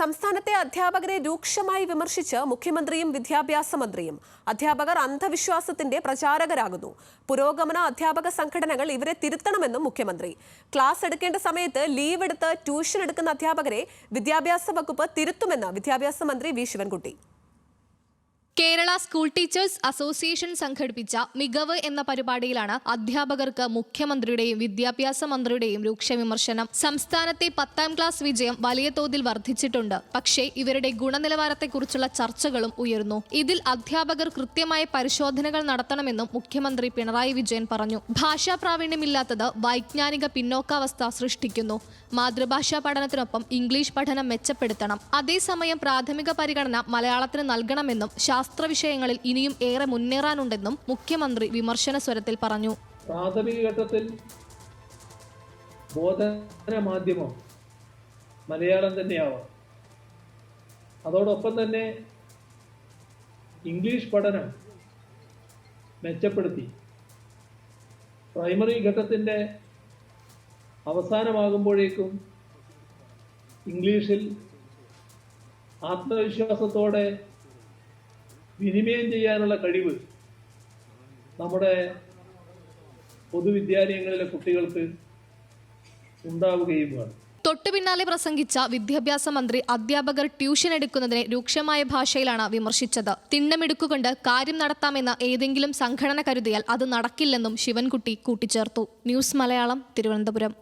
സംസ്ഥാനത്തെ അധ്യാപകരെ രൂക്ഷമായി വിമർശിച്ച് മുഖ്യമന്ത്രിയും വിദ്യാഭ്യാസ മന്ത്രിയും അധ്യാപകർ അന്ധവിശ്വാസത്തിന്റെ പ്രചാരകരാകുന്നു. പുരോഗമന അധ്യാപക സംഘടനകൾ ഇവരെ തിരുത്തണമെന്നും മുഖ്യമന്ത്രി. ക്ലാസ് എടുക്കേണ്ട സമയത്ത് ലീവ് എടുത്ത് ട്യൂഷൻ എടുക്കുന്ന അധ്യാപകരെ വിദ്യാഭ്യാസ വകുപ്പ് തിരുത്തുമെന്ന് വിദ്യാഭ്യാസ മന്ത്രി V. Sivankutty. Kerala school teachers association സംഘടിപ്പിച്ച മികവ് എന്ന പരിപാടിയിലാണ് അധ്യാപകർക്ക് മുഖ്യമന്ത്രിയുടെയും വിദ്യാഭ്യാസ മന്ത്രിയുടെയും രൂക്ഷ വിമർശനം. സംസ്ഥാനത്തെ പത്താം ക്ലാസ് വിജയം വലിയ തോതിൽ വർദ്ധിച്ചിട്ടുണ്ട്. പക്ഷേ ഇവരുടെ ഗുണനിലവാരത്തെക്കുറിച്ചുള്ള ചർച്ചകളും ഉയർന്നു. ഇതിൽ അധ്യാപകർ കൃത്യമായ പരിശോധനകൾ നടത്തണമെന്നും മുഖ്യമന്ത്രി പിണറായി വിജയൻ പറഞ്ഞു. ഭാഷാ പ്രാവീണ്യമില്ലാത്തത് വൈജ്ഞാനിക പിന്നോക്കാവസ്ഥ സൃഷ്ടിക്കുന്നു. മാതൃഭാഷാ പഠനത്തിനൊപ്പം ഇംഗ്ലീഷ് പഠനം മെച്ചപ്പെടുത്തണം. അതേസമയം പ്രാഥമിക പരിഗണന മലയാളത്തിന് നൽകണമെന്നും ശാസ്ത്ര വിഷയങ്ങളിൽ ഇനിയും ഏറെ മുന്നേറാനുണ്ടെന്നും മുഖ്യമന്ത്രി വിമർശന സ്വരത്തിൽ പറഞ്ഞു. പ്രാഥമിക ഘട്ടത്തിൽ ബോധന മാധ്യമം മലയാളം തന്നെയാവാം. അതോടൊപ്പം തന്നെ ഇംഗ്ലീഷ് പഠനം മെച്ചപ്പെടുത്തി. പ്രൈമറി ഘട്ടത്തിന്റെ അവസാനമാകുമ്പോഴേക്കും ഇംഗ്ലീഷിൽ ആത്മവിശ്വാസത്തോടെ വിനിമയം ചെയ്യാനുള്ള കഴിവ് നമ്മുടെ പൊതുവിദ്യാലയങ്ങളിലെ കുട്ടികൾക്ക് ഉണ്ടാവുകയും വേണം. തൊട്ടു പിന്നാലെ പ്രസംഗിച്ച വിദ്യാഭ്യാസ മന്ത്രി അധ്യാപകർ ട്യൂഷൻ എടുക്കുന്നതിനെ രൂക്ഷമായ ഭാഷയിലാണ് വിമർശിച്ചത്. തിണ്ണമെടുക്കുകൊണ്ട് കാര്യം നടത്താമെന്ന ഏതെങ്കിലും സംഘടന കരുതിയാൽ അത് നടക്കില്ലെന്നും ശിവൻകുട്ടി കൂട്ടിച്ചേർത്തു. ന്യൂസ് മലയാളം തിരുവനന്തപുരം.